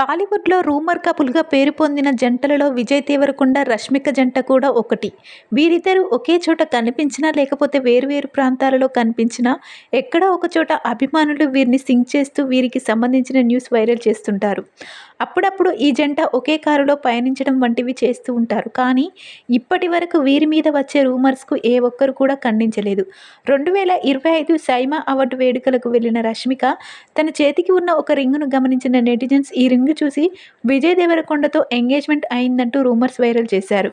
టాలీవుడ్లో రూమర్ కపుల్గా పేరు పొందిన జంటలలో విజయ్ దేవరకొండ రష్మిక జంట కూడా ఒకటి. వీరిద్దరూ ఒకే చోట కనిపించినా లేకపోతే వేరువేరు ప్రాంతాలలో కనిపించినా ఎక్కడో ఒక చోట అభిమానులు వీరిని సింక్ చేస్తూ వీరికి సంబంధించిన న్యూస్ వైరల్ చేస్తుంటారు. అప్పుడప్పుడు ఈ జంట ఒకే కారులో పయనించడం వంటివి చేస్తూ ఉంటారు. కానీ ఇప్పటి వరకు వీరి మీద వచ్చే రూమర్స్కు ఏ ఒక్కరు కూడా ఖండించలేదు. రెండు వేల ఇరవై ఐదు సైమా అవార్డు వేడుకలకు వెళ్ళిన రష్మిక తన చేతికి ఉన్న ఒక రింగును గమనించిన నెటిజన్స్ ఈ రింగ్ చూసి విజయ్ దేవరకొండతో ఎంగేజ్మెంట్ అయిందంటూ రూమర్స్ వైరల్ చేశారు.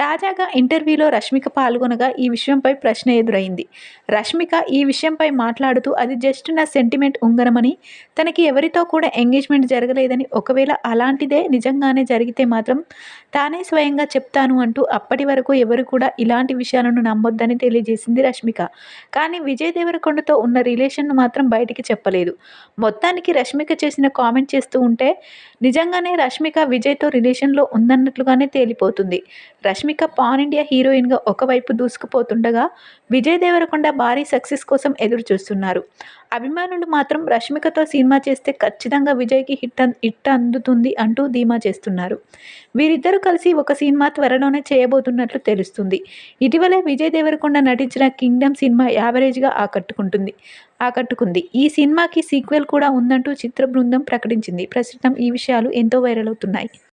తాజాగా ఇంటర్వ్యూలో రష్మిక పాల్గొనగా ఈ విషయంపై ప్రశ్న ఎదురైంది. రష్మిక ఈ విషయంపై మాట్లాడుతూ అది జస్ట్ నా సెంటిమెంట్ ఉంగరమని తనకి ఎవరితో కూడా ఎంగేజ్మెంట్ జరగలేదని ఒకవేళ అలాంటిదే నిజంగానే జరిగితే మాత్రం తానే స్వయంగా చెప్తాను అంటూ అప్పటి వరకు ఎవరు కూడా ఇలాంటి విషయాలను నమ్మొద్దని తెలియజేసింది రష్మిక. కానీ విజయ్ దేవరకొండతో ఉన్న రిలేషన్ను మాత్రం బయటికి చెప్పలేదు. మొత్తానికి రష్మిక చేసిన కామెంట్ చేస్తూ ఉంటే నిజంగానే రష్మిక విజయ్తో రిలేషన్లో ఉందన్నట్లుగానే తేలిపోతుంది. రష్మిక పాన్ ఇండియా హీరోయిన్గా ఒకవైపు దూసుకుపోతుండగా విజయ్ దేవరకొండ భారీ సక్సెస్ కోసం ఎదురు చూస్తున్నారు అభిమానులు మాత్రం రష్మికతో సినిమా చేస్తే ఖచ్చితంగా విజయ్కి హిట్ హిట్ అందుతుంది అంటూ ధీమా చేస్తున్నారు. వీరిద్దరూ కలిసి ఒక సినిమా త్వరలోనే చేయబోతున్నట్లు తెలుస్తుంది. ఇటీవలే విజయ్ దేవరకొండ నటించిన కింగ్డమ్ సినిమా యావరేజ్గా ఆకట్టుకుంటుంది ఆకట్టుకుంది. ఈ సినిమాకి సీక్వెల్ కూడా ఉందంటూ చిత్ర బృందం ప్రకటించింది. ప్రస్తుతం ఈ విషయాలు ఎంతో వైరల్ అవుతున్నాయి.